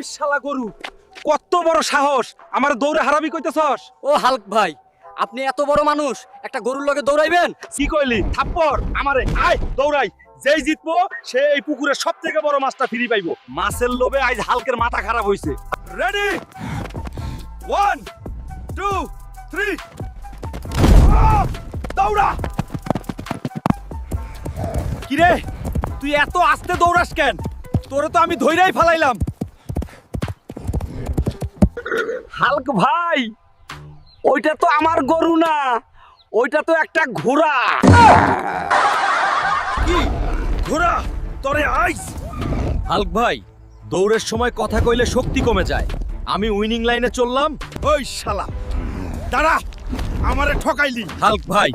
ওই শালা গরু কত বড় সাহস আমার দৌড়ে হারাবি কইতেছস? ও হাল্ক ভাই আপনি এত বড় মানুষ একটা গরুর লগে দৌড়াইবেন? কি কইলি? থাপ্পড় আমারে আয় দৌড়াই। যেই জিতবো সে এই পুকুরের সব থেকে বড় মাছটা ফ্রি পাইবো। মাছের লোভে আজ হালকের মাথা খারাপ হইছে। রেডি ওয়ান টু থ্রি দৌড়া! কিরে তুই এত আস্তে দৌড়াস কেন? তোরে তো আমি ধইরাই ফেলাইলাম। হালক ভাই ওইটা তো আমার গরু না ওইটা তো একটা ঘোড়া। কি? ঘোড়া? তরে আইস। হালক ভাই দৌড়ের সময় কথা কইলে শক্তি কমে যায়। আমি উইনিং লাইনে চললাম। ওই শালা। দাঁড়া আমারে ঠকাইলি। হালক ভাই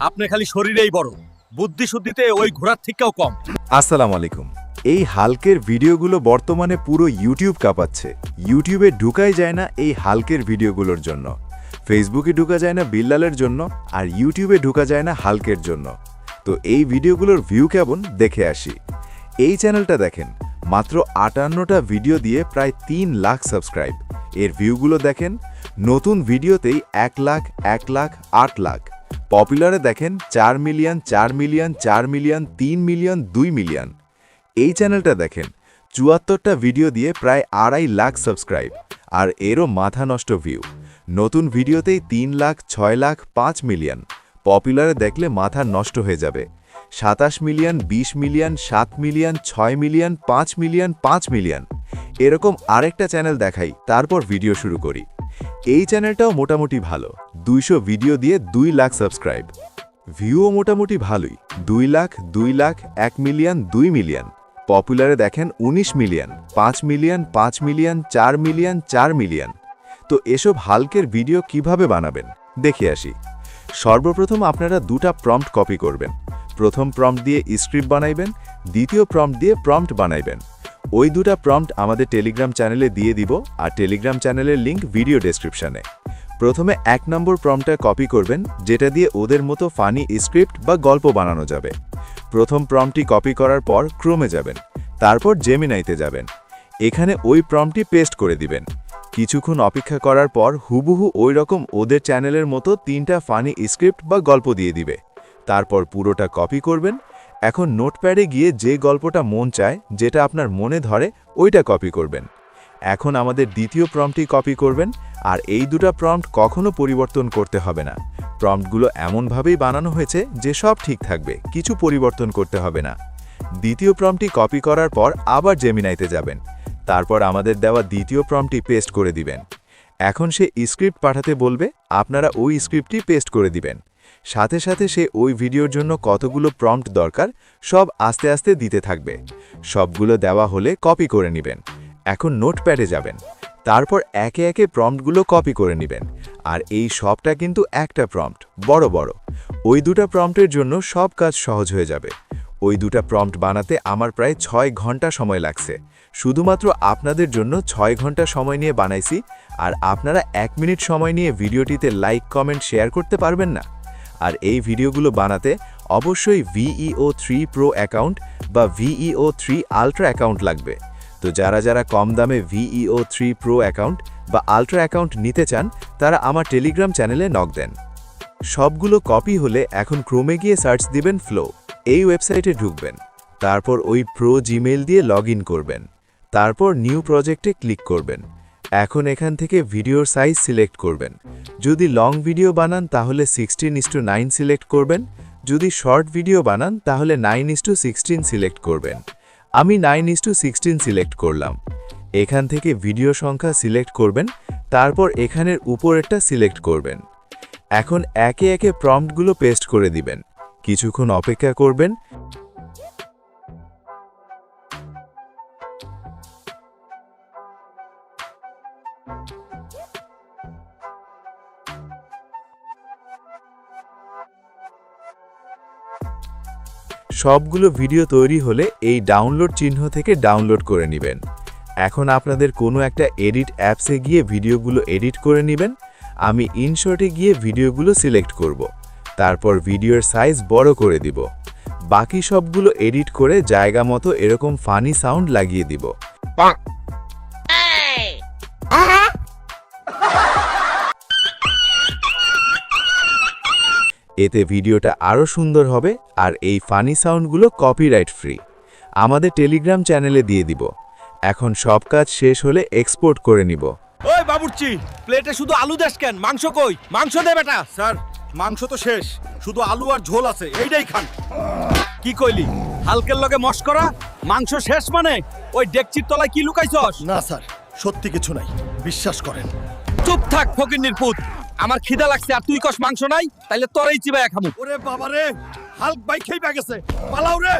আপনি খালি শরীরেই বড়। বুদ্ধি শুদ্ধিতে ওই ঘোড়ার থেকেও কম। আসসালামু আলাইকুম। এই হালকের ভিডিওগুলো বর্তমানে পুরো ইউটিউব কাঁপাচ্ছে। ইউটিউবে ঢুকাই যায় না এই হালকের ভিডিওগুলোর জন্য। ফেসবুকে ঢুকা যায় না বিল্লালের জন্য আর ইউটিউবে ঢুকা যায় না হালকের জন্য। তো এই ভিডিওগুলোর ভিউ কেমন দেখে আসি। এই চ্যানেলটা দেখেন, মাত্র আটান্নটা ভিডিও দিয়ে প্রায় তিন লাখ সাবস্ক্রাইব। এর ভিউগুলো দেখেন, নতুন ভিডিওতেই এক লাখ এক লাখ, আট লাখ। পপুলারে দেখেন, চার মিলিয়ন চার মিলিয়ন চার মিলিয়ন, তিন মিলিয়ন, দুই মিলিয়ন। এই চ্যানেলটা দেখেন। চুয়াত্তরটা ভিডিও দিয়ে প্রায় আড়াই লাখ সাবস্ক্রাইব, আর এরও মাথা নষ্ট ভিউ। নতুন ভিডিওতেই তিন লাখ, ছয় লাখ, পাঁচ মিলিয়ন। পপুলারে দেখলে মাথা নষ্ট হয়ে যাবে। সাতাশ মিলিয়ন ২০ মিলিয়ন, সাত মিলিয়ন, ছয় মিলিয়ন, পাঁচ মিলিয়ন পাঁচ মিলিয়ন। এরকম আরেকটা চ্যানেল দেখাই, তারপর ভিডিও শুরু করি। এই চ্যানেলটাও মোটামুটি ভালো, দুইশো ভিডিও দিয়ে দুই লাখ সাবস্ক্রাইব। ভিউও মোটামুটি ভালোই, দুই লাখ দুই লাখ, এক মিলিয়ন, দুই মিলিয়ন। পপুলারে দেখেন ১৯ মিলিয়ন, পাঁচ মিলিয়ন পাঁচ মিলিয়ন, চার মিলিয়ন চার মিলিয়ন। তো এসব হালকের ভিডিও কীভাবে বানাবেন? দেখে আসি। সর্বপ্রথম আপনারা দুটা প্রম্পট কপি করবেন। প্রথম প্রম্পট দিয়ে স্ক্রিপ্ট বানাইবেন, দ্বিতীয় প্রম্পট দিয়ে প্রম্পট বানাইবেন। ওই দুটা প্রম্পট আমাদের টেলিগ্রাম চ্যানেলে দিয়ে দিব, আর টেলিগ্রাম চ্যানেলের লিংক ভিডিও ডেসক্রিপশনে। প্রথমে এক নম্বর প্রম্পটটা কপি করবেন, যেটা দিয়ে ওদের মতো ফানি স্ক্রিপ্ট বা গল্প বানানো যাবে। প্রথম প্রম্পটটি কপি করার পর ক্রোমে যাবেন, তারপর জেমিনাইতে যাবেন। এখানে ওই প্রমটি পেস্ট করে দিবেন। কিছুক্ষণ অপেক্ষা করার পর হুবহু ওই রকম ওদের চ্যানেলের মতো তিনটা ফানি স্ক্রিপ্ট বা গল্প দিয়ে দিবে। তারপর পুরোটা কপি করবেন। এখন নোটপ্যাডে গিয়ে যে গল্পটা মন চায়, যেটা আপনার মনে ধরে, ওইটা কপি করবেন। এখন আমাদের দ্বিতীয় প্রম্পটটি কপি করবেন, আর এই দুটা প্রম্পট কখনো পরিবর্তন করতে হবে না। প্রম্পটগুলো এমনভাবেই বানানো হয়েছে যে সব ঠিক থাকবে, কিছু পরিবর্তন করতে হবে না। দ্বিতীয় প্রম্পটটি কপি করার পর আবার জেমিনাইতে যাবেন। তারপর আমাদের দেওয়া দ্বিতীয় প্রম্পটটি পেস্ট করে দিবেন। এখন সে স্ক্রিপ্ট পাঠাতে বলবে, আপনারা ওই স্ক্রিপ্টটি পেস্ট করে দিবেন। সাথে সাথে সে ওই ভিডিওর জন্য কতগুলো প্রম্পট দরকার, সব আস্তে আস্তে দিতে থাকবে। সবগুলো দেওয়া হলে কপি করে নেবেন। এখন নোটপ্যাডে যাবেন। তারপর একে একে প্রম্পটগুলো কপি করে নেবেন। আর এই সবটা কিন্তু একটা প্রম্পট, বড় বড়। ওই দুটা প্রম্পটের জন্য সব কাজ সহজ হয়ে যাবে। ওই দুটা প্রম্পট বানাতে আমার প্রায় ছয় ঘণ্টা সময় লাগছে। শুধুমাত্র আপনাদের জন্য ছয় ঘণ্টা সময় নিয়ে বানাইছি। আর আপনারা এক মিনিট সময় নিয়ে ভিডিওটিতে লাইক, কমেন্ট, শেয়ার করতে পারবেন না। আর এই ভিডিওগুলো বানাতে অবশ্যই ভিইও থ্রি প্রো অ্যাকাউন্ট বা ভিইও থ্রি আলট্রা অ্যাকাউন্ট লাগবে। তো যারা যারা কম দামে ভিইও থ্রি প্রো অ্যাকাউন্ট বা আলট্রা অ্যাকাউন্ট নিতে চান, তারা আমার টেলিগ্রাম চ্যানেলে নক দেন। সবগুলো কপি হলে এখন ক্রোমে গিয়ে সার্চ দিবেন ফ্লো। এই ওয়েবসাইটে ঢুকবেন। তারপর ওই প্রো জিমেল দিয়ে লগ করবেন। তারপর নিউ প্রজেক্টে ক্লিক করবেন। এখন এখান থেকে ভিডিওর সাইজ সিলেক্ট করবেন। যদি লং ভিডিও বানান, তাহলে sixteen is to nine select করবেন। যদি শর্ট ভিডিও বানান, তাহলে nine is to sixteen select করবেন। আমি nine is to sixteen select করলাম। এখান থেকে ভিডিও সংখ্যা সিলেক্ট করবেন, তারপর এখানের উপরেরটা সিলেক্ট করবেন। এখন একে একে প্রম্পটগুলো পেস্ট করে দিবেন। কিছুক্ষণ অপেক্ষা করবেন। সবগুলো ভিডিও তৈরি হলে এই ডাউনলোড চিহ্ন থেকে ডাউনলোড করে নেবেন। এখন আপনাদের কোনো একটা এডিট অ্যাপসে গিয়ে ভিডিওগুলো এডিট করে নেবেন। আমি ইনশর্টে গিয়ে ভিডিওগুলো সিলেক্ট করব। তারপর ভিডিওর সাইজ বড় করে দিব। বাকি সবগুলো এডিট করে জায়গা মতো এরকম ফানি সাউন্ড লাগিয়ে দিব। এতে ভিডিওটা আরও সুন্দর হবে আর এই ফানি সাউন্ডগুলো কপিরাইট ফ্রি আমাদের টেলিগ্রাম চ্যানেলে দিয়ে দিব। এখন সব কাজ শেষ হলে এক্সপোর্ট করে নিব। ওই বাবুর্চি প্লেটে শুধু আলু দেশ কেন? মাংস কই? মাংস দে বেটা। স্যার মাংস তো শেষ। শুধু আলু আর ঝোল আছে এইটাই খান। কি কইলি? হালকের লগে মস্করা মাংস শেষ মানে? ওই ডেকচির তলায় কি লুকাইছস? না স্যার সত্যি কিছু নাই। বিশ্বাস করেন চুপ থাক ফকিন্নির পুত। আমার খিদা লাগছে আর তুই কস মাংস নাই? তাইলে তোরই চিবায় খামু। ওরে বাবা রে হাল্ক বাইক খেয়ে পা গেছে। পালাও রে।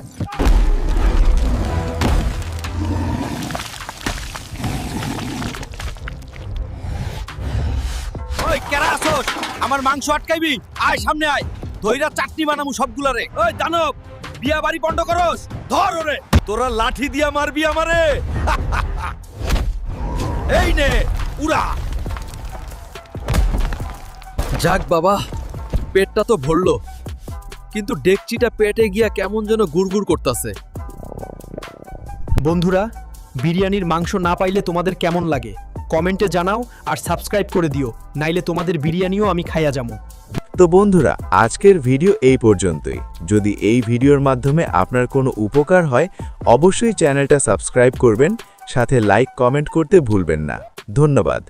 ওই কেরা আসোস আমার মাংস আটকাইবি? আয় সামনে আয়। দইরা চাটনি বানামু সবগুলারে ওই দানব বিয়া বাড়ি বন্ধ করস। ধর ওরে। তোরা লাঠি দিয়া মারবি আমারে। এই নে উড়া। যাক বাবা পেটটা তো ভরলো কিন্তু ডেকচিটা পেটে গিয়া কেমন যেন গুড়গুড় করতেছে। বন্ধুরা বিরিয়ানির মাংস না পাইলে তোমাদের কেমন লাগে? কমেন্টে জানাও আর সাবস্ক্রাইব করে দিও নাইলে তোমাদের বিরিয়ানিও আমি খাইয়া যাব। তো বন্ধুরা আজকের ভিডিও এই পর্যন্তই। যদি এই ভিডিওর মাধ্যমে আপনার কোনো উপকার হয় অবশ্যই চ্যানেলটা সাবস্ক্রাইব করবেন সাথে লাইক কমেন্ট করতে ভুলবেন না। ধন্যবাদ।